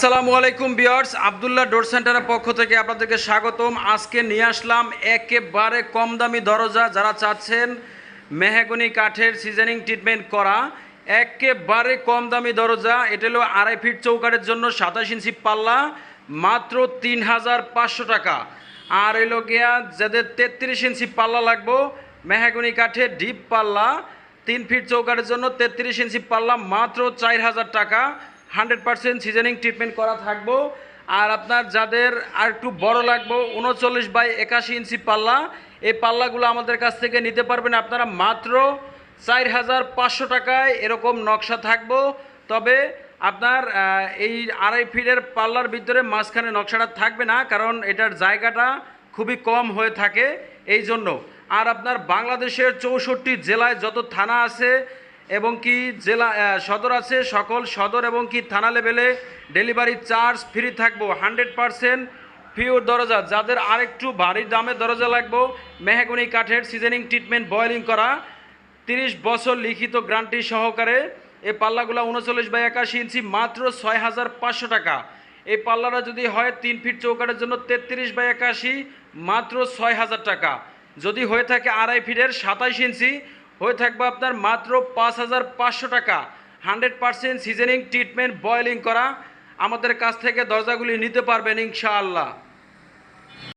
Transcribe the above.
আসসালামু আলাইকুম বিয়ার্স আবদুল্লাহ ডোর সেন্টারের পক্ষ থেকে আপনাদেরকে স্বাগতম। আজকে নিয়ে আসলাম একেবারে কম দামি দরজা যারা চাচ্ছেন মেহাগনি কাঠের সিজনিং ট্রিটমেন্ট করা। একেবারে কম দামি দরজা, এটা হলো আড়াই ফিট চৌকারের জন্য সাতাশ ইঞ্চি পাল্লা, মাত্র তিন হাজার পাঁচশো টাকা। আর এলো গিয়া যাদের তেত্রিশ ইঞ্চি পাল্লা লাগবো, মেহাগনি কাঠের ডিপ পাল্লা, তিন ফিট চৌকারের জন্য তেত্রিশ ইঞ্চি পাল্লা, মাত্র চার হাজার টাকা। হান্ড্রেড পার্সেন্ট সিজনিং ট্রিটমেন্ট করা থাকব। আর আপনার যাদের আর একটু বড় লাগবো, উনচল্লিশ বাই একাশি ইঞ্চি পাল্লা, এই পাল্লাগুলো আমাদের কাছ থেকে নিতে পারবেন আপনারা মাত্র চার হাজার পাঁচশো টাকায় এরকম নকশা থাকব। তবে আপনার এই আড়াই ফিটের পাল্লার ভিতরে মাঝখানে নকশাটা থাকবে না, কারণ এটার জায়গাটা খুবই কম হয়ে থাকে। এই জন্য। আর আপনার বাংলাদেশের চৌষট্টি জেলায় যত থানা আছে এবং কি জেলা সদর আছে, সকল সদর এবং কি থানা লেভেলে ডেলিভারি চার্জ ফ্রি থাকব, হান্ড্রেড পারসেন্ট পিওর দরজা। যাদের আরেকটু ভারী দামের দরজা লাগবো, মেহাগুনি কাঠের সিজনিং ট্রিটমেন্ট বয়েলিং করা, তিরিশ বছর লিখিত গ্রান্টি সহকারে এই পাল্লাগুলো উনচল্লিশ বাই একাশি ইঞ্চি মাত্র ছয় হাজার পাঁচশো টাকা। এই পাল্লাটা যদি হয় তিন ফিট চৌকাটের জন্য তেত্রিশ বাই একাশি মাত্র ছয় হাজার টাকা। যদি হয়ে থাকে আড়াই ফিটের সাতাইশ ইঞ্চি হয়ে থাকবে আপনার মাত্র পাঁচ হাজার পাঁচশো টাকা। Hundred percent seasoning treatment, boiling করা। আমাদের কাছ থেকে দরজাগুলি নিতে পারবেন ইনশাআল্লাহ।